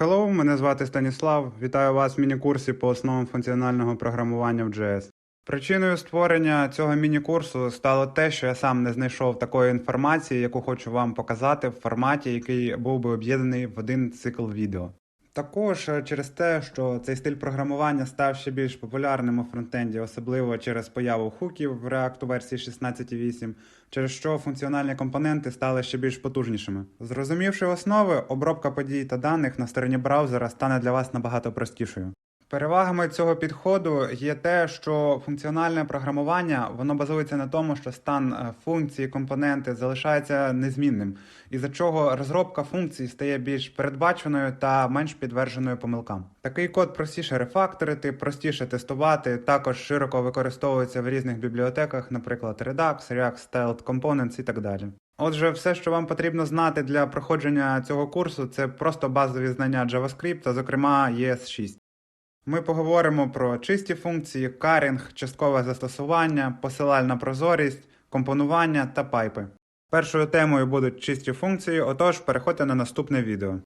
Hello, мене звати Станіслав. Вітаю вас в міні-курсі по основам функціонального програмування в JS. Причиною створення цього міні-курсу стало те, що я сам не знайшов такої інформації, яку хочу вам показати в форматі, який був би об'єднаний в один цикл відео. Також е, через те, що цей стиль програмування став ще більш популярним у фронтенді, особливо через появу хуків в React у версії 16.8, через що функціональні компоненти стали ще більш потужнішими. Зрозумівши основи, обробка подій та даних на стороні браузера стане для вас набагато простішою. Перевагами цього підходу є те, що функціональне програмування воно базується на тому, що стан е, функції, компоненти залишається незмінним, із за чого розробка функцій стає більш передбаченою та менш підтвердженою помилкам. Такий код простіше рефакторити, простіше тестувати, також широко використовується в різних бібліотеках, наприклад, Redux, React Styled Components і так далі. Отже, все, що вам потрібно знати для проходження цього курсу, це просто базові знання JavaScript, та, зокрема ES6. Ми поговоримо про чисті функції, карінг, часткове застосування, посилальна прозорість, компонування та пайпи. Першою темою будуть чисті функції, отож переходьте на наступне відео.